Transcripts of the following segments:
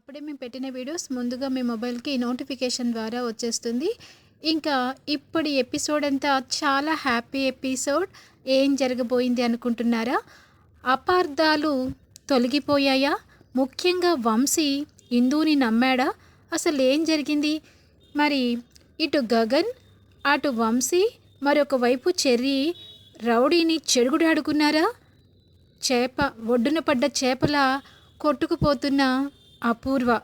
అప్పుడే మేము పెట్టిన వీడియోస్ ముందుగా మీ మొబైల్కి నోటిఫికేషన్ ద్వారా వచ్చేస్తుంది. ఇంకా ఇప్పుడు ఎపిసోడ్ అంతా చాలా హ్యాపీ ఎపిసోడ్. ఏం జరగబోయింది అనుకుంటున్నారా? అపార్థాలు తొలగిపోయాయా? ముఖ్యంగా వంశీ ఇందూని నమ్మాడా? అసలు ఏం జరిగింది? మరి ఇటు గగన్ అటు వంశీ మరొక వైపు చెర్రి రౌడీని చెడుగుడాడుకున్నారా చేప ఒడ్డున పడ్డ చేపలా కొట్టుకుపోతున్న అపూర్వ.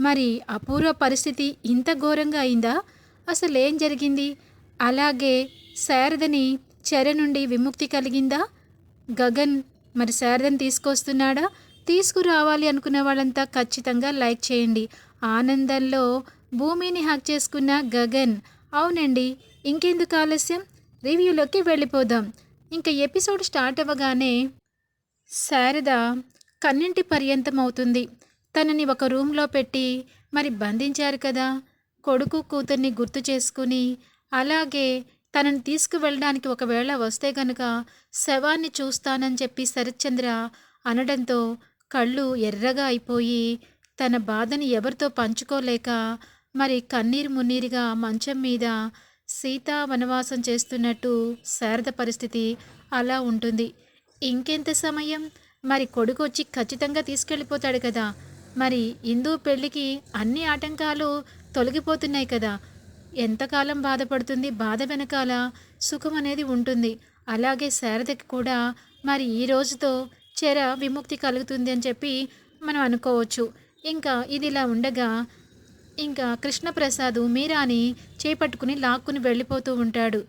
మరి అపూర్వ పరిస్థితి ఇంత ఘోరంగా అయిందా? అసలు ఏం జరిగింది? అలాగే శారదని చెర నుండి విముక్తి కలిగిందా? గగన్ మరి శారదని తీసుకొస్తున్నాడా? తీసుకురావాలి అనుకున్న వాళ్ళంతా ఖచ్చితంగా లైక్ చేయండి. ఆనందంలో భూమిని హ్యాక్ చేసుకున్న గగన్. అవునండి ఇంకెందుకు ఆలస్యం? రివ్యూలోకి వెళ్ళిపోదాం. ఇంకా ఎపిసోడ్ స్టార్ట్ అవ్వగానే శారద కన్నింటి పర్యంతం అవుతుంది తనని ఒక రూమ్లో పెట్టి మరి బంధించారు కదా. కొడుకు కూతుర్ని గుర్తు చేసుకుని అలాగే తనని తీసుకువెళ్ళడానికి ఒకవేళ వస్తే గనుక శవాన్ని చూస్తానని చెప్పి శరత్చంద్ర అనడంతో కళ్ళు ఎర్రగా అయిపోయి తన బాధని ఎవరితో పంచుకోలేక మరి కన్నీరు మున్నీరుగా మంచం మీద సీతా వనవాసం చేస్తున్నట్టు శారద పరిస్థితి అలా ఉంటుంది. ఇంకెంత సమయం? మరి కొడుకు వచ్చి ఖచ్చితంగా తీసుకెళ్ళిపోతాడు కదా. మరి ఇందు పెళ్ళికి అన్ని ఆటంకాలు తొలగిపోతున్నాయి కదా. ఎంతకాలం బాధపడుతుంది బాధ వెనకాల సుఖం అనేది ఉంటుంది. అలాగే శారదకి కూడా మరి ఈ రోజుతో చెర విముక్తి కలుగుతుంది అని చెప్పి మనం అనుకోవచ్చు. ఇంకా ఇది ఇలా ఉండగా ఇంకా కృష్ణప్రసాద్ మీరాని చేపట్టుకుని లాక్కుని వెళ్ళిపోతూ ఉంటాడు.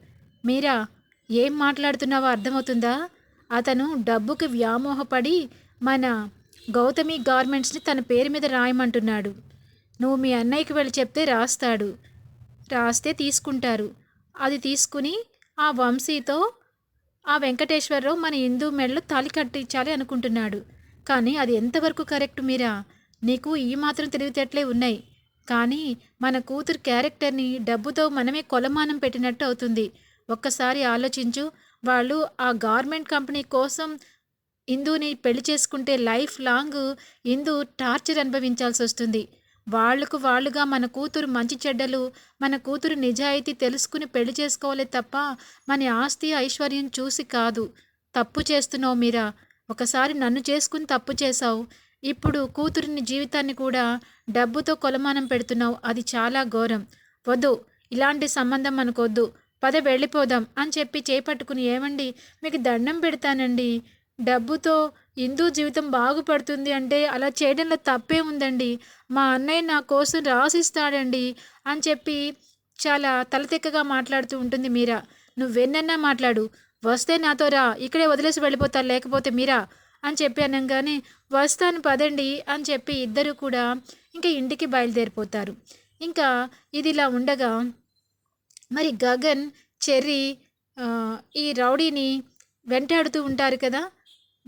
మీరా ఏం మాట్లాడుతున్నావో అర్థమవుతుందా? అతను డబ్బుకి వ్యామోహపడి మన గౌతమి గార్మెంట్స్ని తన పేరు మీద రాయమంటున్నాడు. నువ్వు మీ అన్నయ్యకి వెళ్ళి చెప్తే రాస్తాడు. రాస్తే తీసుకుంటారు. అది తీసుకుని ఆ వంశీతో ఆ వెంకటేశ్వరరావు మన హిందూ మెడలో తాలి కట్టించాలి అనుకుంటున్నాడు. కానీ అది ఎంతవరకు కరెక్ట్ మీరా? నీకు ఈ మాత్రం తెలివితేటలే ఉన్నాయి. కానీ మన కూతురు క్యారెక్టర్ని డబ్బుతో మనమే కొలమానం పెట్టినట్టు అవుతుంది. ఒక్కసారి ఆలోచించు వాళ్ళు ఆ గార్మెంట్ కంపెనీ కోసం ఇందుని పెళ్ళి చేసుకుంటే లైఫ్ లాంగ్ ఇందు టార్చర్ అనుభవించాల్సి వస్తుంది. వాళ్ళకు వాళ్ళుగా మన కూతురు మంచి చెడ్డలు మన కూతురు నిజాయితీ తెలుసుకుని పెళ్ళి చేసుకోవాలి తప్ప మన ఆస్తి ఐశ్వర్యం చూసి కాదు. తప్పు చేస్తున్నావు మీరా? ఒకసారి నన్ను చేసుకుని తప్పు చేశావు. ఇప్పుడు కూతురిని జీవితాన్ని కూడా డబ్బుతో కొలమానం పెడుతున్నావు. అది చాలా ఘోరం. వద్దు ఇలాంటి సంబంధం మనకొద్దు పద వెళ్ళిపోదాం అని చెప్పి చేపట్టుకుని ఏమండి? మీకు దండం పెడతానండి. డబ్బుతో హిందూ జీవితం బాగుపడుతుంది అంటే అలా చేయడంలో తప్పే ఉందండి మా అన్నయ్య నా కోసం రాసిస్తాడండి అని చెప్పి చాలా తలతెక్కగా మాట్లాడుతూ ఉంటుంది మీరా. నువ్వెన్నన్నా మాట్లాడు. వస్తే నాతో రా. ఇక్కడే వదిలేసి వెళ్ళిపోతారు లేకపోతే మీరా? అని చెప్పి అనగానే వస్తాను పదండి అని చెప్పి ఇద్దరు కూడా ఇంకా ఇంటికి బయలుదేరిపోతారు. ఇంకా ఇది ఇలా ఉండగా మరి గగన్ చెర్రీ ఈ రౌడీని వెంటాడుతూ ఉంటారు కదా?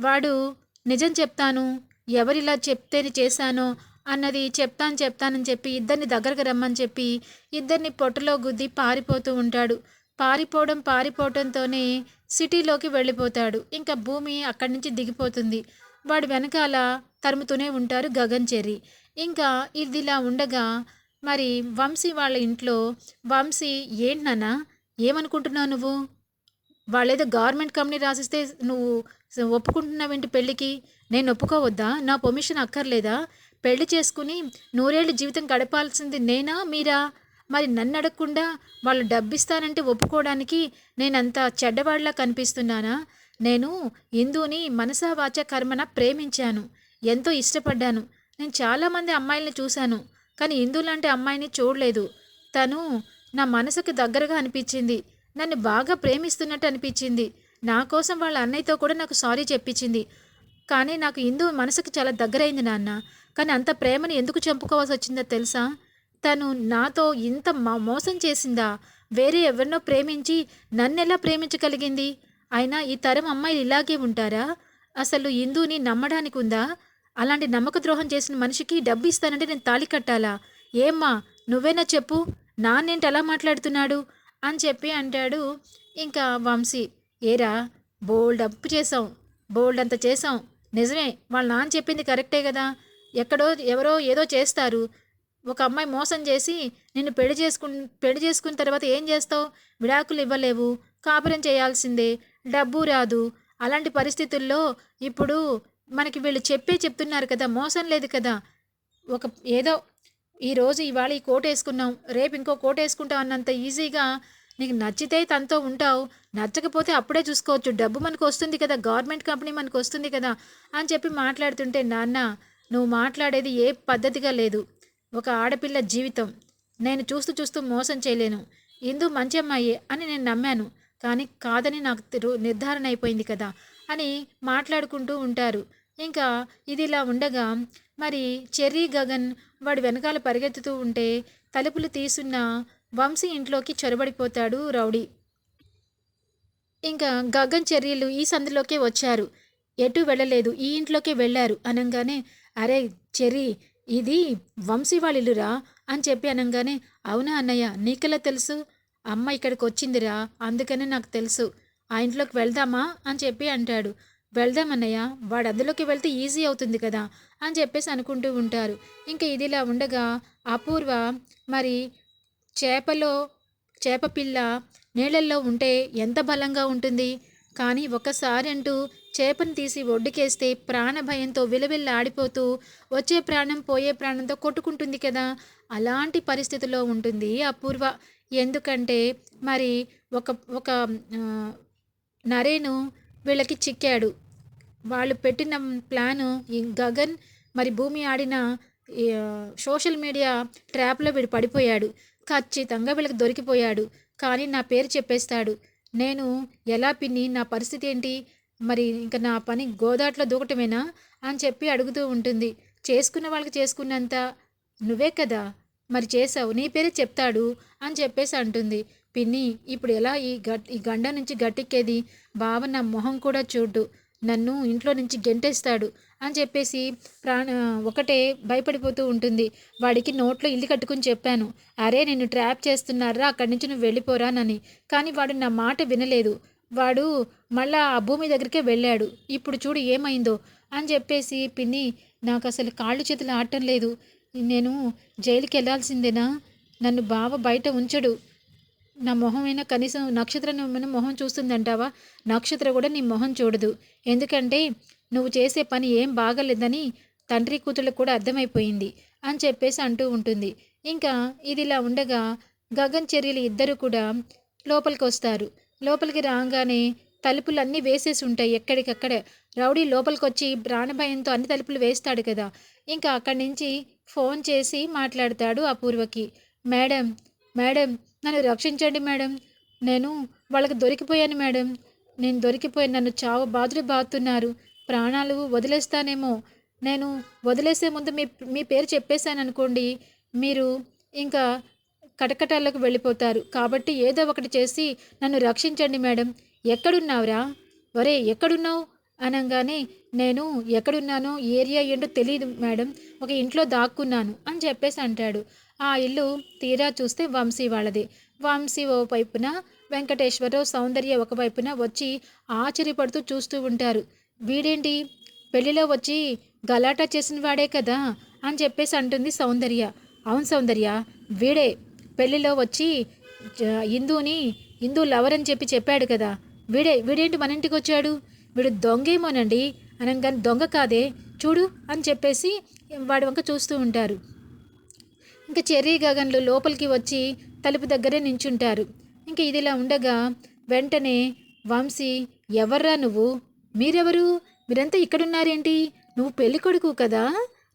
వాడు నిజం చెప్తాను ఎవరిలా చెప్తేనే చేశానో అన్నది చెప్తాను చెప్తానని చెప్పి ఇద్దరిని దగ్గరకు రమ్మని చెప్పి ఇద్దరిని పొట్టలో గుద్ది పారిపోతూ ఉంటాడు. పారిపోవడం పారిపోవడంతోనే సిటీలోకి వెళ్ళిపోతాడు. ఇంకా భూమి అక్కడి నుంచి దిగిపోతుంది. వాడు వెనకాల తరుముతూనే ఉంటారు గగన్ చెర్రి. ఇంకా ఇదిలా ఉండగా మరి వంశీ వాళ్ళ ఇంట్లో వంశీ ఏంటన్నా ఏమనుకుంటున్నావు నువ్వు? వాళ్ళేదో గవర్నమెంట్ కంపెనీ రాసిస్తే నువ్వు ఒప్పుకుంటున్నావేంటి పెళ్ళికి? నేను ఒప్పుకోవద్దా? నా పర్మిషన్ అక్కర్లేదా? పెళ్ళి చేసుకుని నూరేళ్ళు జీవితం గడపాల్సింది నేనా మీరా? మరి నన్ను అడగకుండా వాళ్ళు డబ్బిస్తానంటే ఒప్పుకోవడానికి నేనంత చెడ్డవాడిలా కనిపిస్తున్నానా? నేను హిందూని మనసా వాచ కర్మన ప్రేమించాను ఎంతో ఇష్టపడ్డాను. నేను చాలామంది అమ్మాయిల్ని చూశాను కానీ హిందూ లాంటి అమ్మాయిని చూడలేదు. తను నా మనసుకు దగ్గరగా అనిపించింది. నన్ను బాగా ప్రేమిస్తున్నట్టు అనిపించింది. నా కోసం వాళ్ళ అన్నయ్యతో కూడా నాకు సారీ చెప్పించింది. కానీ నాకు హిందూ మనసుకు చాలా దగ్గరైంది నాన్న. కానీ అంత ప్రేమను ఎందుకు చంపుకోవాల్సి వచ్చిందో తెలుసా? తను నాతో ఇంత మ- మోసం చేసిందా? వేరే ఎవరినో ప్రేమించి నన్నెలా ప్రేమించగలిగింది? అయినా ఈ తరం అమ్మాయిలు ఇలాగే ఉంటారా? అసలు హిందూని నమ్మడానికి ఉందా? అలాంటి నమ్మక ద్రోహం చేసిన మనిషికి డబ్బు ఇస్తానంటే నేను తాళి కట్టాలా? ఏమ్మా నువ్వేనా చెప్పు? నాన్నేంటి అలా మాట్లాడుతున్నాడు? అని చెప్పి అంటాడు. ఇంకా వంశీ ఏరా బోల్డ్ అప్పు చేసాం బోల్డ్ అంత చేసాం నిజమే వాళ్ళ నాన్న చెప్పింది కరెక్టే కదా. ఎక్కడో ఎవరో ఏదో చేస్తారు. ఒక అమ్మాయి మోసం చేసి నిన్ను పెళ్ళి చేసుకు పెళ్ళి చేసుకున్న తర్వాత ఏం చేస్తావు? విడాకులు ఇవ్వలేవు. కాపురం చేయాల్సిందే. డబ్బు రాదు. అలాంటి పరిస్థితుల్లో ఇప్పుడు మనకి వీళ్ళు చెప్పే చెప్తున్నారు కదా మోసం లేదు కదా. ఒక ఏదో ఈరోజు ఇవాళ ఈ కోట్ వేసుకున్నాం రేపు ఇంకో కోట్ వేసుకుంటాం అన్నంత ఈజీగా నీకు నచ్చితే తనతో ఉంటావు. నచ్చకపోతే అప్పుడే చూసుకోవచ్చు. డబ్బు మనకు వస్తుంది కదా గవర్నమెంట్ కంపెనీ మనకు వస్తుంది కదా అని చెప్పి మాట్లాడుతుంటే నాన్న నువ్వు మాట్లాడేది ఏ పద్ధతిగా లేదు. ఒక ఆడపిల్ల జీవితం. నేను చూస్తూ చూస్తూ మోసం చేయలేను. ఇందు మంచి అమ్మాయి అని నేను నమ్మాను. కానీ కాదని నాకు నిర్ధారణ అయిపోయింది కదా అని మాట్లాడుకుంటూ ఉంటారు. ఇంకా ఇది ఇలా ఉండగా మరి చెర్రీ గగన్ వాడి వెనకాల పరిగెత్తుతూ ఉంటే తలుపులు తీసున్న వంశీ ఇంట్లోకి చొరబడిపోతాడు రౌడీ. ఇంకా గగన్ చర్యలు ఈ సందులోకే వచ్చారు. ఎటు వెళ్ళలేదు. ఈ ఇంట్లోకే వెళ్ళారు అనగానే అరే చెర్రీ ఇది వంశీ వాళ్ళ ఇల్లురా? అని చెప్పి అనగానే అవునా అన్నయ్య నీకెలా తెలుసు? అమ్మ ఇక్కడికి వచ్చిందిరా అందుకనే నాకు తెలుసు. ఆ ఇంట్లోకి వెళ్దామా? అని చెప్పి అంటాడు. వెళ్దామన్నయ్యా వాడు అందులోకి వెళ్తే ఈజీ అవుతుంది కదా అని చెప్పేసి అనుకుంటూ ఉంటారు. ఇంకా ఇదిలా ఉండగా అపూర్వ మరి చేపలో చేప పిల్ల నీళ్ళల్లో ఉంటే ఎంత బలంగా ఉంటుంది? కానీ ఒకసారి అంటూ చేపను తీసి ఒడ్డుకేస్తే ప్రాణ భయంతో విలవిల్ల ఆడిపోతూ వచ్చే ప్రాణం పోయే ప్రాణంతో కొట్టుకుంటుంది కదా? అలాంటి పరిస్థితిలో ఉంటుంది అపూర్వ. ఎందుకంటే మరి ఒక ఒక నరేను వీళ్ళకి చిక్కాడు. వాళ్ళు పెట్టిన ప్లాను ఈ గగన్ మరి భూమి ఆడిన సోషల్ మీడియా ట్రాప్లో వీడు పడిపోయాడు. ఖచ్చితంగా వీళ్ళకి దొరికిపోయాడు. కానీ నా పేరు చెప్పేస్తాడు. నేను ఎలా పిన్ని నా పరిస్థితి ఏంటి? మరి ఇంకా నా పని గోదాట్లో దూకటమేనా? అని చెప్పి అడుగుతూ ఉంటుంది. చేసుకున్న వాళ్ళకి చేసుకున్నంత నువ్వే కదా? మరి చేసావు నీ పేరే చెప్తాడు అని చెప్పేసి అంటుంది. పిన్ని ఇప్పుడు ఎలా ఈ గట్ ఈ గండ నుంచి గట్టెక్కేది? బావ నా మొహం కూడా చూడ్డు. నన్ను ఇంట్లో నుంచి గెంటేస్తాడు అని చెప్పేసి ప్రాణ ఒకటే భయపడిపోతూ ఉంటుంది. వాడికి నోట్లో ఇల్లు కట్టుకుని చెప్పాను. అరే నిన్ను ట్రాప్ చేస్తున్నారా? అక్కడి నుంచి నువ్వు వెళ్ళిపోరానని. కానీ వాడు నా మాట వినలేదు. వాడు మళ్ళా ఆ భూమి దగ్గరికే వెళ్ళాడు. ఇప్పుడు చూడు ఏమైందో అని చెప్పేసి పిన్ని నాకు అసలు కాళ్ళు చేతులు ఆడటం లేదు. నేను జైలుకి వెళ్ళాల్సిందేనా నన్ను బావ బయట ఉంచడు. నా మొహమైనా కనీసం నక్షత్రం ఏమైనా మొహం చూస్తుందంటావా? నక్షత్ర కూడా నీ మొహం చూడదు. ఎందుకంటే నువ్వు చేసే పని ఏం బాగలేదని తండ్రి కూతుళ్ళకు కూడా అర్థమైపోయింది అని చెప్పేసి అంటూ ఉంటుంది. ఇంకా ఇది ఇలా ఉండగా గగన్ చర్యలు ఇద్దరు కూడా లోపలికి వస్తారు లోపలికి రాగానే తలుపులు అన్నీ వేసేసి ఉంటాయి ఎక్కడికక్కడ. రౌడీ లోపలికొచ్చి ప్రాణభయంతో అన్ని తలుపులు వేస్తాడు కదా. ఇంకా అక్కడి నుంచి ఫోన్ చేసి మాట్లాడతాడు అపూర్వకి. మేడం మేడం నన్ను రక్షించండి మేడం. నేను వాళ్ళకి దొరికిపోయాను మేడం. నేను దొరికిపోయి నన్ను చావు బాధలు బాతున్నారు. ప్రాణాలు వదిలేస్తానేమో. నేను వదిలేసే ముందు మీ మీ పేరు చెప్పేశాను అనుకోండి మీరు ఇంకా కటకటాలకు వెళ్ళిపోతారు. కాబట్టి ఏదో ఒకటి చేసి నన్ను రక్షించండి మేడం. ఎక్కడున్నావురా? ఒరే ఎక్కడున్నావు? అనగానే నేను ఎక్కడున్నానో ఏరియా ఏంటో తెలియదు మేడం. ఒక ఇంట్లో దాక్కున్నాను అని చెప్పేసి అంటాడు. ఆ ఇల్లు తీరా చూస్తే వంశీ వాళ్ళది. వంశీ ఓ వైపున వెంకటేశ్వరరావు సౌందర్య ఒక వైపున వచ్చి ఆశ్చర్యపడుతూ చూస్తూ ఉంటారు. వీడేంటి? పెళ్ళిలో వచ్చి గలాటా చేసిన వాడే కదా అని చెప్పేసి అంటుంది సౌందర్య. అవును సౌందర్య వీడే పెళ్ళిలో వచ్చి హిందూని హిందూ లవర్ అని చెప్పి చెప్పాడు కదా. వీడే వీడేంటి మన ఇంటికి వచ్చాడు? వీడు దొంగేమోనండి? అనగానే దొంగ కాదే. చూడు అని చెప్పేసి వాడి వంక చూస్తూ ఉంటారు. ఇంకా చెర్రీ గగన్లు లోపలికి వచ్చి తలుపు దగ్గరే నించుంటారు. ఇంకా ఇదిలా ఉండగా వెంటనే వంశీ ఎవర్రా నువ్వు? మీరెవరు? మీరంతా ఇక్కడున్నారేంటి? నువ్వు పెళ్ళికొడుకు కదా?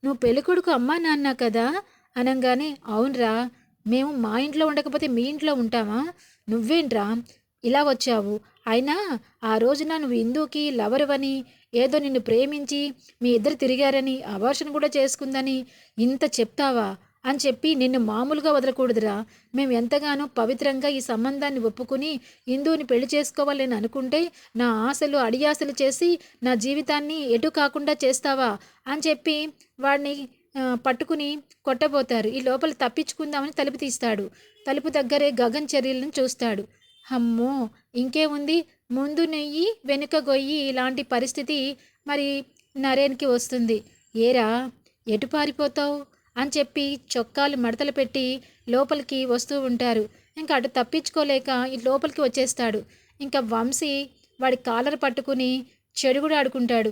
నువ్వు పెళ్ళికొడుకు అమ్మా నాన్న కదా? అనగానే అవునరా. మేము మా ఇంట్లో ఉండకపోతే మీ ఇంట్లో ఉంటామా? నువ్వేంట్రా? ఇలా వచ్చావు. అయినా ఆ రోజున నువ్వు హిందూకి లవరువని ఏదో నిన్ను ప్రేమించి మీ ఇద్దరు తిరిగారని అబార్షన్ కూడా చేసుకుందని ఇంత చెప్తావా? అని చెప్పి నిన్ను మామూలుగా వదలకూడదురా. మేము ఎంతగానో పవిత్రంగా ఈ సంబంధాన్ని ఒప్పుకుని హిందువుని పెళ్ళి చేసుకోవాలని అనుకుంటే నా ఆశలు అడియాసలు చేసి నా జీవితాన్ని ఎటు కాకుండా చేస్తావా? అని చెప్పి వాడిని పట్టుకుని కొట్టబోతారు. ఈ లోపల తప్పించుకుందామని తలుపు తీస్తాడు. తలుపు దగ్గరే గగన్ చర్యలను చూస్తాడు. అమ్మో! ఇంకేముంది ముందు నెయ్యి వెనుక గొయ్యి ఇలాంటి పరిస్థితి మరి నరేన్కి వస్తుంది. ఏరా ఎటు పారిపోతావు? అని చెప్పి చొక్కాలు మడతలు పెట్టి లోపలికి వస్తూ ఉంటారు. ఇంకా అటు తప్పించుకోలేక లోపలికి వచ్చేస్తాడు. ఇంకా వంశీ వాడి కాలర్ పట్టుకుని చెడుగుడు ఆడుకుంటాడు.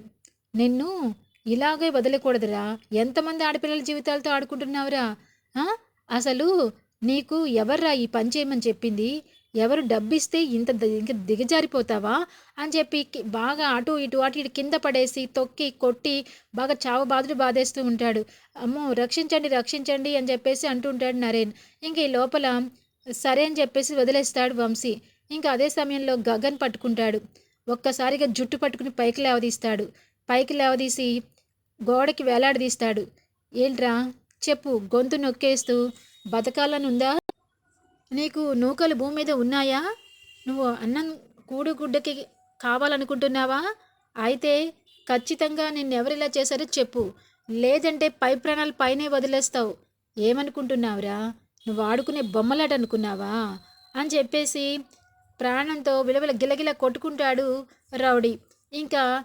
నిన్ను ఇలాగే వదలకూడదురా. ఎంతమంది ఆడపిల్లల జీవితాలతో ఆడుకుంటున్నావురా? అసలు నీకు ఎవర్రా ఈ పని చేయమని చెప్పింది? ఎవరు డబ్బిస్తే ఇంత ఇంకా ఇంక దిగజారిపోతావా? అని చెప్పి బాగా అటు ఇటు అటు ఇటు కింద పడేసి తొక్కి కొట్టి బాగా చావు బాధలు బాధేస్తూ ఉంటాడు. అమ్మో రక్షించండి రక్షించండి అని చెప్పేసి అంటూ ఉంటాడు నరేన్. ఇంక ఈ లోపల సరే అని చెప్పేసి వదిలేస్తాడు వంశీ. ఇంకా అదే సమయంలో గగన్ పట్టుకుంటాడు. ఒక్కసారిగా జుట్టు పట్టుకుని పైకి లేవదీస్తాడు. పైకి లేవదీసి గోడకి వేలాడదీస్తాడు. ఏంట్రా? చెప్పు గొంతు నొక్కేస్తూ బతకాలని ఉందా నీకు నూకలు భూమి మీద ఉన్నాయా? నువ్వు అన్నం కూడు గుడ్డకి కావాలనుకుంటున్నావా? అయితే ఖచ్చితంగా నిన్నెవరిలా చేశారో చెప్పు. లేదంటే పై ప్రాణాలు పైనే వదిలేస్తావు. ఏమనుకుంటున్నావురా? నువ్వు ఆడుకునే బొమ్మలాట అనుకున్నావా అని చెప్పేసి ప్రాణంతో విలవిల గిలగిల కొట్టుకుంటాడు రౌడీ. ఇంకా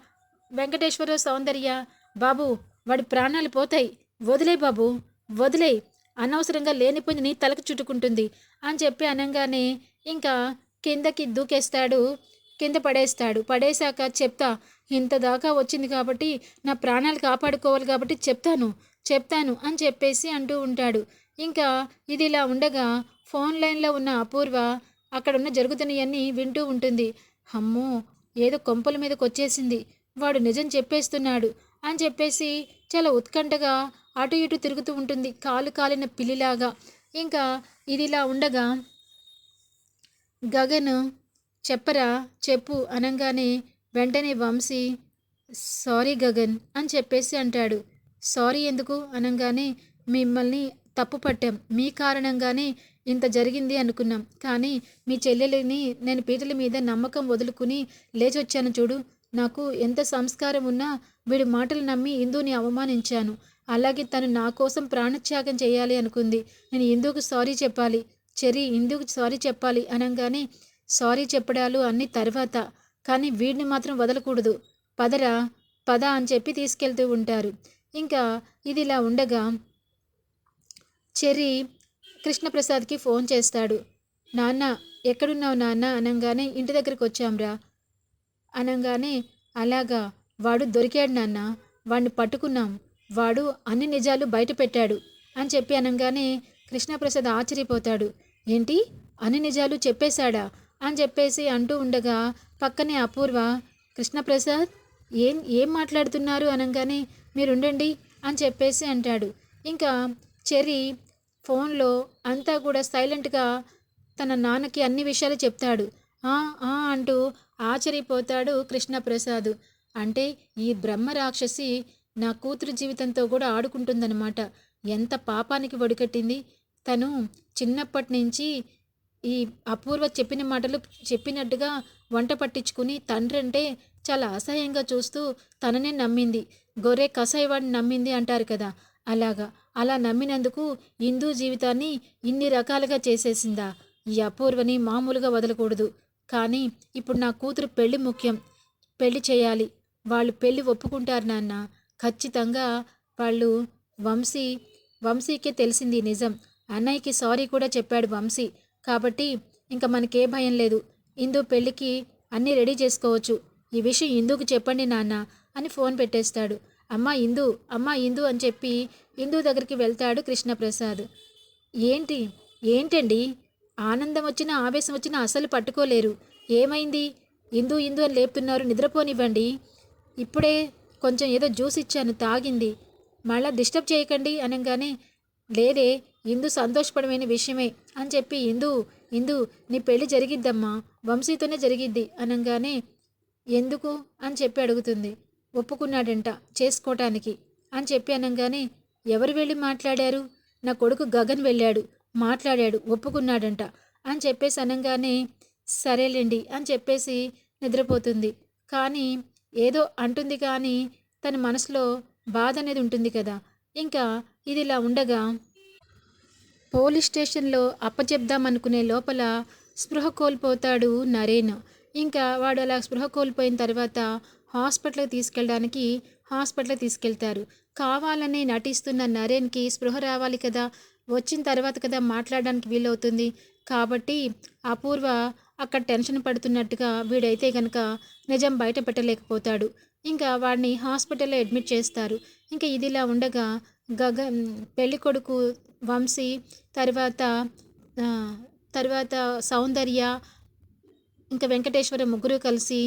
వెంకటేశ్వర సౌందర్య బాబు వాడి ప్రాణాలు పోతాయి. వదిలే బాబు వదిలే. అనవసరంగా లేనిపోయింది నీ తలకు చుట్టుకుంటుంది అని చెప్పి అనగానే ఇంకా కిందకి దూకేస్తాడు కింద పడేస్తాడు. పడేశాక చెప్తా ఇంత దాకా వచ్చింది కాబట్టి నా ప్రాణాలు కాపాడుకోవాలి కాబట్టి చెప్తాను చెప్తాను అని చెప్పేసి అంటూ ఉంటాడు. ఇంకా ఇది ఇలా ఉండగా ఫోన్ లైన్లో ఉన్న అపూర్వ అక్కడ ఉన్న జరుగుతున్నవన్నీ వింటూ ఉంటుంది. అమ్మో ఏదో కొంపల మీదకి వచ్చేసింది వాడు నిజం చెప్పేస్తున్నాడు అని చెప్పేసి చాలా ఉత్కంఠగా అటు ఇటు తిరుగుతూ ఉంటుంది. కాలు కాలిన పిల్లిలాగా. ఇంకా ఇదిలా ఉండగా గగన్ చెప్పరా చెప్పు అనగానే వెంటనే వంశీ సారీ గగన్ అని చెప్పేసి అంటాడు. సారీ ఎందుకు? అనగానే మిమ్మల్ని తప్పు పట్టాం. మీ కారణంగానే ఇంత జరిగింది అనుకున్నాం. కానీ మీ చెల్లెలిని నేను పీటల మీద నమ్మకం వదులుకుని లేచొచ్చాను చూడు. నాకు ఎంత సంస్కారం ఉన్నా వీడి మాటలు నమ్మి ఇందుని అవమానించాను. అలాగే తను నా కోసం ప్రాణత్యాగం చేయాలి అనుకుంది. నేను ఇందుకు సారీ చెప్పాలి? చెరి ఇందుకు సారీ చెప్పాలి అనగానే సారీ చెప్పడాలు అన్ని తర్వాత. కానీ వీడిని మాత్రం వదలకూడదు. పదరా? పద అని చెప్పి తీసుకెళ్తూ ఉంటారు. ఇంకా ఇది ఇలా ఉండగా చెర్రీ కృష్ణప్రసాద్కి ఫోన్ చేస్తాడు. నాన్న ఎక్కడున్నావు నాన్న? అనగానే ఇంటి దగ్గరికి వచ్చాంరా. అనగానే అలాగా? వాడు దొరికాడు నాన్న. వాడిని పట్టుకున్నాం. వాడు అన్ని నిజాలు బయట పెట్టాడు అని చెప్పి అనగానే కృష్ణప్రసాద్ ఆశ్చర్యపోతాడు. ఏంటి? అన్ని నిజాలు చెప్పేశాడా? అని చెప్పేసి అంటూ ఉండగా పక్కనే అపూర్వ కృష్ణప్రసాద్ ఏం ఏం మాట్లాడుతున్నారు అనగానే మీరుండండి అని చెప్పేసి అంటాడు. ఇంకా చెర్రీ ఫోన్లో అంతా కూడా సైలెంట్గా తన నాన్నకి అన్ని విషయాలు చెప్తాడు. "ఆ, ఆ" అంటూ ఆశ్చర్యపోతాడు కృష్ణప్రసాద్. అంటే ఈ బ్రహ్మ రాక్షసి నా కూతురు జీవితంతో కూడా ఆడుకుంటుందన్నమాట. ఎంత పాపానికి ఒడికట్టింది తను చిన్నప్పటి నుంచి ఈ అపూర్వ చెప్పిన మాటలు చెప్పినట్టుగా వంట పట్టించుకుని తండ్రి అంటే చాలా అసహ్యంగా చూస్తూ తననే నమ్మింది. గొర్రె కసాయివాడిని నమ్మింది అంటారు కదా. అలాగా. అలా నమ్మినందుకు హిందూ జీవితాన్ని ఇన్ని రకాలుగా చేసేసిందా. ఈ అపూర్వని మామూలుగా వదలకూడదు. కానీ ఇప్పుడు నా కూతురు పెళ్ళి ముఖ్యం. పెళ్ళి చేయాలి. వాళ్ళు పెళ్ళి ఒప్పుకుంటారు నాన్న. ఖచ్చితంగా వాళ్ళు వంశీ వంశీకే తెలిసింది ఈ నిజం. అన్నయ్యకి సారీ కూడా చెప్పాడు వంశీ. కాబట్టి ఇంకా మనకే భయం లేదు. ఇందు పెళ్ళికి అన్నీ రెడీ చేసుకోవచ్చు. ఈ విషయం ఇందుకు చెప్పండి నాన్న అని ఫోన్ పెట్టేస్తాడు. అమ్మా ఇందు అమ్మా ఇందు అని చెప్పి ఇందు దగ్గరికి వెళ్తాడు కృష్ణప్రసాద్. ఏంటి? ఏంటండి? ఆనందం వచ్చినా ఆవేశం వచ్చినా అసలు పట్టుకోలేరు. ఏమైంది? ఇందు ఇందు అని లేపుతున్నారు. నిద్రపోనివ్వండి. ఇప్పుడే కొంచెం ఏదో జ్యూస్ ఇచ్చాను తాగింది. మళ్ళా డిస్టర్బ్ చేయకండి అనగానే లేదే ఇందు సంతోషపడమైన విషయమే అని చెప్పి ఇందు ఇందు నీ పెళ్ళి జరిగిద్దమ్మా వంశీతోనే జరిగిద్ది అనగానే ఎందుకు? అని చెప్పి అడుగుతుంది. ఒప్పుకున్నాడంట చేసుకోవటానికి అని చెప్పి అనగానే ఎవరు వెళ్ళి మాట్లాడారు? నా కొడుకు గగన్ వెళ్ళాడు మాట్లాడాడు ఒప్పుకున్నాడంట అని చెప్పేసి అనగానే సరేలేండి అని చెప్పేసి నిద్రపోతుంది. కానీ ఏదో అంటుంది కానీ తన మనసులో బాధ అనేది ఉంటుంది కదా. ఇంకా ఇది ఇలా ఉండగా పోలీస్ స్టేషన్లో అప్పచెప్దామనుకునే లోపల స్పృహ కోల్పోతాడు నరేన్. ఇంకా వాడు అలా స్పృహ కోల్పోయిన తర్వాత హాస్పిటల్కి తీసుకెళ్ళడానికి హాస్పిటల్ తీసుకెళ్తారు. కావాలని నటిస్తున్న నరేన్కి స్పృహ రావాలి కదా. వచ్చిన తర్వాత కదా మాట్లాడడానికి వీలవుతుంది. కాబట్టి అపూర్వ అక్కడ టెన్షన్ పడుతున్నట్టుగా వీడైతే కనుక నిజం బయట పెట్టలేకపోతాడు. ఇంకా వాడిని హాస్పిటల్లో అడ్మిట్ చేస్తారు. ఇంకా ఇదిలా ఉండగా గగన్ పెళ్ళి కొడుకు వంశీ తర్వాత తర్వాత సౌందర్య ఇంకా వెంకటేశ్వర ముగ్గురు కలిసి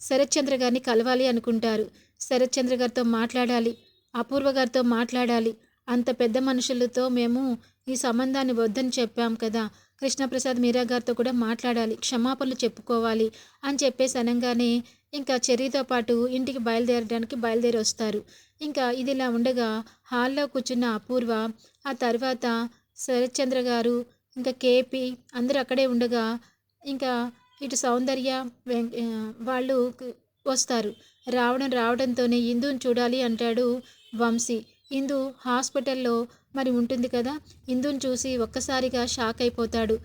శరత్చంద్ర గారిని కలవాలి అనుకుంటారు. శరత్చంద్ర గారితో మాట్లాడాలి అపూర్వ గారితో మాట్లాడాలి అంత పెద్ద మనుషులతో మేము ఈ సంబంధాన్ని వద్దని చెప్పాం కదా. కృష్ణప్రసాద్ మీరా గారితో కూడా మాట్లాడాలి క్షమాపణలు చెప్పుకోవాలి అని చెప్పేసి అనగానే ఇంకా చెర్రీతో పాటు ఇంటికి బయలుదేరడానికి బయలుదేరి వస్తారు. ఇంకా ఇదిలా ఉండగా హాల్లో కూర్చున్న అపూర్వ ఆ తర్వాత శరత్చంద్ర గారు ఇంకా కేపీ అందరూ అక్కడే ఉండగా ఇంకా ఇటు సౌందర్య వాళ్ళు వస్తారు. రావడం రావడంతోనే ఇందుని చూడాలి అంటాడు వంశీ. ఇందు హాస్పిటల్లో మరి ఉంటుంది కదా? ఇందుని చూసి ఒక్కసారిగా షాక్ అయిపోతాడు.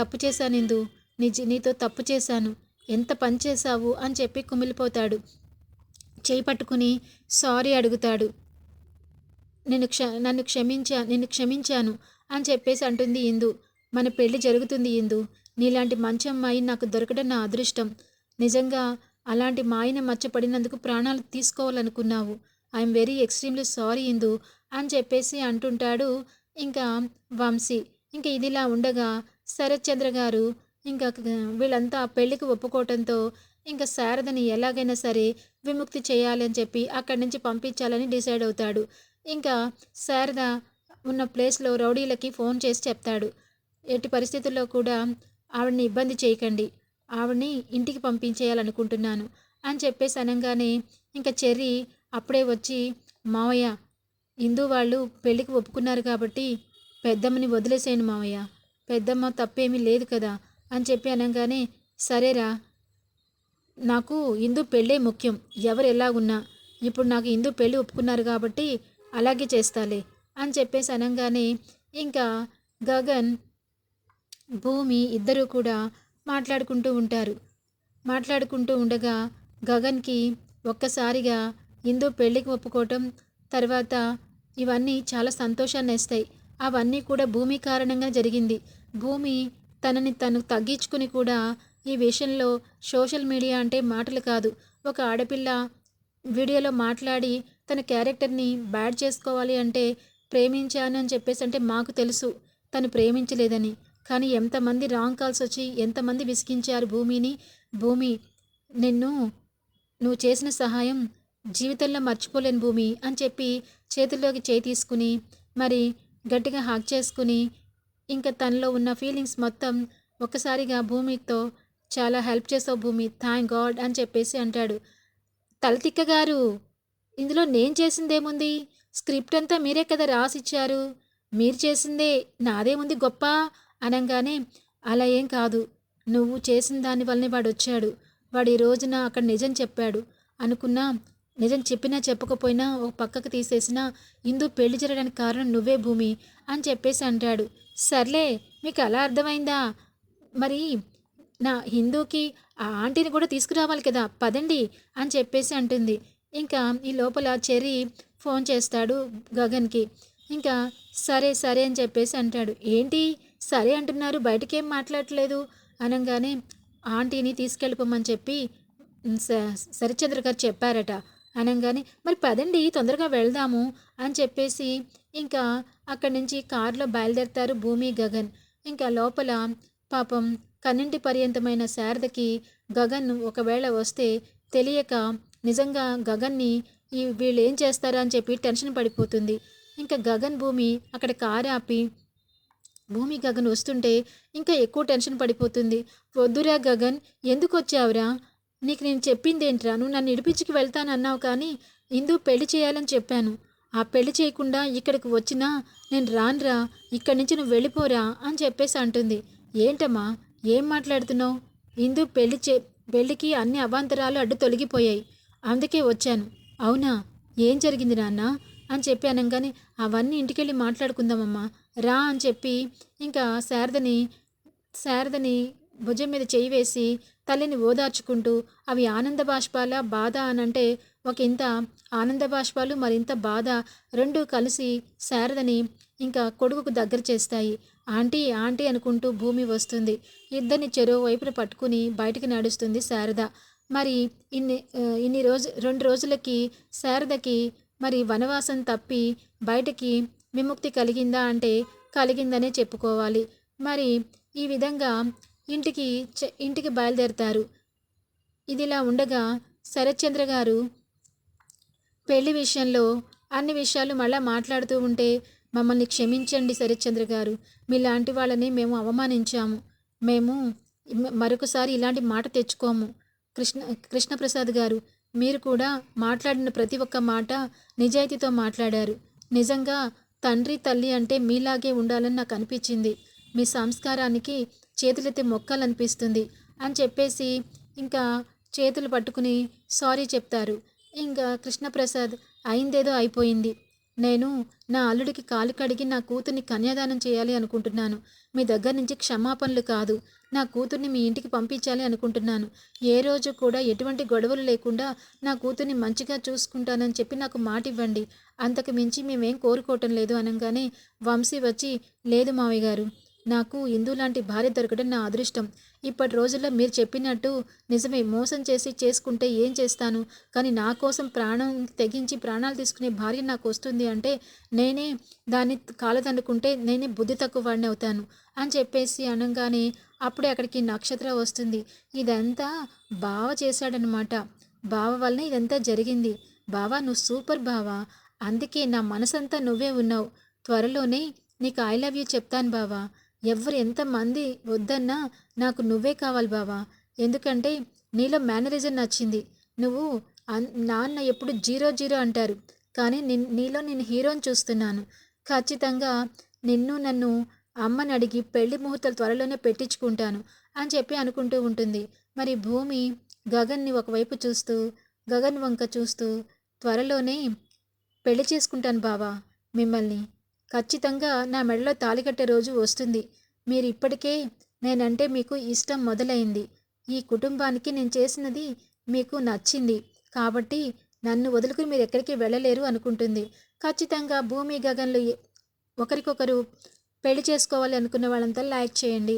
తప్పు చేశాను ఇందు. నిజ నీతో తప్పు చేశాను. ఎంత పని చేశావు? అని చెప్పి కుమిలిపోతాడు. చేయి పట్టుకుని సారీ అడుగుతాడు. నేను క్ష నన్ను క్షమించా నిన్ను క్షమించాను అని చెప్పేసి అంటుంది ఇందు. మన పెళ్ళి జరుగుతుంది ఇందు. నీలాంటి మంచి అమ్మాయి నాకు దొరకడం నా అదృష్టం. నిజంగా అలాంటి మాయన మచ్చపడినందుకు ప్రాణాలు తీసుకోవాలనుకున్నావు. I'm very extremely sorry Indu అని చెప్పేసి అంటుంటాడు ఇంకా వంశీ. ఇంకా ఇదిలా ఉండగా శరత్చంద్ర గారు ఇంకా వీళ్ళంతా పెళ్ళికి ఒప్పుకోవటంతో ఇంకా శారదని ఎలాగైనా సరే విముక్తి చేయాలని చెప్పి అక్కడి నుంచి పంపించాలని డిసైడ్ అవుతాడు. ఇంకా శారద ఉన్న ప్లేస్లో రౌడీలకి ఫోన్ చేసి చెప్తాడు. ఎట్టి పరిస్థితుల్లో కూడా ఆవిడని ఇబ్బంది చేయకండి. ఆవిడని ఇంటికి పంపించేయాలనుకుంటున్నాను అని చెప్పేసి అనగానే ఇంకా చెర్రీ అప్పుడే వచ్చి మావయ్య హిందూ వాళ్ళు పెళ్ళికి ఒప్పుకున్నారు కాబట్టి పెద్దమ్మని వదిలేసేయండి మావయ్య. పెద్దమ్మ తప్పేమీ లేదు కదా అని చెప్పి అనగానే సరేరా నాకు హిందూ పెళ్ళే ముఖ్యం. ఎవరు ఎలా ఉన్నా ఇప్పుడు నాకు హిందూ పెళ్ళి ఒప్పుకున్నారు కాబట్టి అలాగే చేస్తాలే అని చెప్పేసి అనగానే ఇంకా గగన్ భూమి ఇద్దరూ కూడా మాట్లాడుకుంటూ ఉంటారు. మాట్లాడుకుంటూ ఉండగా గగన్కి ఒక్కసారిగా ఇందు పెళ్ళికి ఒప్పుకోవటం తర్వాత ఇవన్నీ చాలా సంతోషాన్ని ఇస్తాయి. అవన్నీ కూడా భూమి కారణంగా జరిగింది. భూమి తనని తను తగ్గించుకుని కూడా ఈ విషయంలో సోషల్ మీడియా అంటే మాటలు కాదు. ఒక ఆడపిల్ల వీడియోలో మాట్లాడి తన క్యారెక్టర్ని బ్యాడ్ చేసుకోవాలి అంటే ప్రేమించాను అని చెప్పేసి అంటే మాకు తెలుసు. తను ప్రేమించలేదని. కానీ ఎంతమంది రాంగ్ కాల్స్ వచ్చి ఎంతమంది విసిగించారు భూమిని? భూమి నిన్ను నువ్వు చేసిన సహాయం జీవితంలో మర్చిపోలేని భూమి అని చెప్పి చేతుల్లోకి చేయి తీసుకుని మరి గట్టిగా హాక్ చేసుకుని ఇంకా తనలో ఉన్న ఫీలింగ్స్ మొత్తం ఒక్కసారిగా భూమితో చాలా హెల్ప్ చేసావు భూమి థ్యాంక్ గాడ్ అని చెప్పేసి అంటాడు. తలతిక్క గారు ఇందులో నేను చేసిందేముంది? స్క్రిప్ట్ అంతా మీరే కదా రాసిచ్చారు? మీరు చేసిందే నాదేముంది గొప్ప? అనగానే అలా ఏం కాదు. నువ్వు చేసిన దాని వల్లనే వాడు వచ్చాడు వాడు ఈ రోజున అక్కడ నిజం చెప్పాడు. అనుకున్నా నిజం చెప్పినా చెప్పకపోయినా ఒక పక్కకు తీసేసినా ఇందు పెళ్ళి జరగడానికి కారణం నువ్వే భూమి అని చెప్పేసి అంటాడు. సర్లే మీకు అలా అర్థమైందా? మరి నా హిందూకి ఆ ఆంటీని కూడా తీసుకురావాలి కదా పదండి అని చెప్పేసి అంటుంది. ఇంకా ఈ లోపల చెర్రీ ఫోన్ చేస్తాడు గగన్కి. ఇంకా సరే సరే అని చెప్పేసి అంటాడు. ఏంటి? సరే అంటున్నారు బయటకేం మాట్లాడట్లేదు? అనగానే ఆంటీని తీసుకెళ్ళిపోమని చెప్పి స- గారు చెప్పారట. అనగానే మరి పదండి తొందరగా వెళ్దాము అని చెప్పేసి ఇంకా అక్కడి నుంచి కారులో బయలుదేరుతారు భూమి గగన్. ఇంకా లోపల పాపం కన్నింటి పర్యంతమైన శారదకి గగన్ ఒకవేళ వస్తే తెలియక నిజంగా గగన్ని ఈ వీళ్ళు ఏం చేస్తారా అని చెప్పి టెన్షన్ పడిపోతుంది. ఇంకా గగన్ భూమి అక్కడ కారు ఆపి భూమి గగన్ వస్తుంటే ఇంకా ఎక్కువ టెన్షన్ పడిపోతుంది. వద్దురా గగన్ ఎందుకు వచ్చావురా? నీకు నేను చెప్పింది ఏంట్రా నువ్వు నన్ను ఇడిపించుకు వెళ్తానన్నావు కానీ ఇందు పెళ్ళి చేయాలని చెప్పాను. ఆ పెళ్ళి చేయకుండా ఇక్కడికి వచ్చినా నేను రానురా ఇక్కడి నుంచి నువ్వు వెళ్ళిపోరా అని చెప్పేసి అంటుంది. ఏంటమ్మా? ఏం మాట్లాడుతున్నావు? ఇందు పెళ్ళి చే పెళ్ళికి అన్ని అవాంతరాలు అడ్డు తొలగిపోయాయి. అందుకే వచ్చాను. అవునా? ఏం జరిగింది నాన్న? అని చెప్పి అనగానే అవన్నీ ఇంటికెళ్ళి మాట్లాడుకుందామమ్మా. రా అని చెప్పి ఇంకా శారదని శారదని భుజం మీద చేయి వేసి తల్లిని ఓదార్చుకుంటూ అవి ఆనంద బాష్పాల బాధ అనంటే ఒక ఇంత ఆనంద బాష్పాలు మరింత బాధ రెండూ కలిసి శారదని ఇంకా కొడుకుకు దగ్గర చేస్తాయి. ఆంటీ ఆంటీ అనుకుంటూ భూమి వస్తుంది. ఇద్దరిని చెరువు వైపున పట్టుకుని బయటికి నడుస్తుంది శారద. మరి ఇన్ని ఇన్ని రోజు రెండు రోజులకి శారదకి మరి వనవాసం తప్పి బయటకి విముక్తి కలిగిందా అంటే కలిగిందనే చెప్పుకోవాలి. మరి ఈ విధంగా ఇంటికి చె- ఇంటికి బయలుదేరతారు. ఇదిలా ఉండగా శరత్చంద్ర గారు పెళ్ళి విషయంలో అన్ని విషయాలు మళ్ళా మాట్లాడుతూ ఉంటే మమ్మల్ని క్షమించండి శరత్చంద్ర గారు. మీలాంటి వాళ్ళని మేము అవమానించాము. మేము మరొకసారి ఇలాంటి మాట తెచ్చుకోము. కృష్ణ కృష్ణప్రసాద్ గారు మీరు కూడా మాట్లాడిన ప్రతి ఒక్క మాట నిజాయితీతో మాట్లాడారు. నిజంగా తండ్రి తల్లి అంటే మీలాగే ఉండాలని నాకు అనిపించింది. మీ సంస్కారానికి చేతులెత్తి మొక్కాలనిపిస్తుంది అని చెప్పేసి ఇంకా చేతులు పట్టుకుని సారీ చెప్తారు. ఇంకా కృష్ణప్రసాద్ అయిందేదో అయిపోయింది. నేను నా అల్లుడికి కాలు కడిగి నా కూతుర్ని కన్యాదానం చేయాలి అనుకుంటున్నాను. మీ దగ్గర నుంచి క్షమాపణలు కాదు. నా కూతుర్ని మీ ఇంటికి పంపించాలి అనుకుంటున్నాను. ఏ రోజు కూడా ఎటువంటి గొడవలు లేకుండా నా కూతుర్ని మంచిగా చూసుకుంటానని చెప్పి నాకు మాట ఇవ్వండి. అంతకు మించి మేమేం కోరుకోవటం లేదు అనగానే వంశీ వచ్చి లేదు మావయ్య గారు నాకు ఇందు లాంటి భార్య దొరకడం నా అదృష్టం. ఇప్పటి రోజుల్లో మీరు చెప్పినట్టు నిజమే మోసం చేసి చేసుకుంటే ఏం చేస్తాను? కానీ నా కోసం ప్రాణం తెగించి ప్రాణాలు తీసుకునే భార్య నాకు వస్తుంది అంటే నేనే దాన్ని కాలదనుకుంటే నేనే బుద్ధి తక్కువ వాడిని అవుతాను అని చెప్పేసి అనగానే అప్పుడే అక్కడికి నక్షత్ర వస్తుంది. ఇదంతా బావ చేశాడనమాట బావ వల్లనే ఇదంతా జరిగింది. బావా నువ్వు సూపర్ బావా. అందుకే నా మనసంతా నువ్వే ఉన్నావు. త్వరలోనే నీకు ఐ లవ్ యూ చెప్తాను బావా. ఎవరు ఎంతమంది వద్దన్నా నాకు నువ్వే కావాలి బావా. ఎందుకంటే నీలో మేనరిజం నచ్చింది. నువ్వు అన్- నాన్న ఎప్పుడు జీరో జీరో అంటారు. కానీ నిన్ నీలో నేను హీరోని చూస్తున్నాను. ఖచ్చితంగా నిన్ను నన్ను అమ్మని అడిగి పెళ్ళి ముహూర్తాలు త్వరలోనే పెట్టించుకుంటాను అని చెప్పి అనుకుంటూ ఉంటుంది. మరి భూమి గగన్ని ఒకవైపు చూస్తూ గగన్ వంక చూస్తూ త్వరలోనే పెళ్ళి చేసుకుంటాను బావా మిమ్మల్ని. ఖచ్చితంగా నా మెడలో తాళి కట్టే రోజు వస్తుంది. మీరు ఇప్పటికే నేనంటే మీకు ఇష్టం మొదలైంది. ఈ కుటుంబానికి నేను చేసినది మీకు నచ్చింది. కాబట్టి నన్ను వదులుకుని మీరు ఎక్కడికి వెళ్ళలేరు అనుకుంటుంది. ఖచ్చితంగా భూమి గగన్లు ఒకరికొకరు పెళ్ళి చేసుకోవాలి అనుకున్న వాళ్ళంతా లైక్ చేయండి.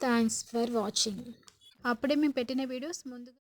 Thanks for watching. అప్పుడే మేము పెట్టిన వీడియోస్ ముందు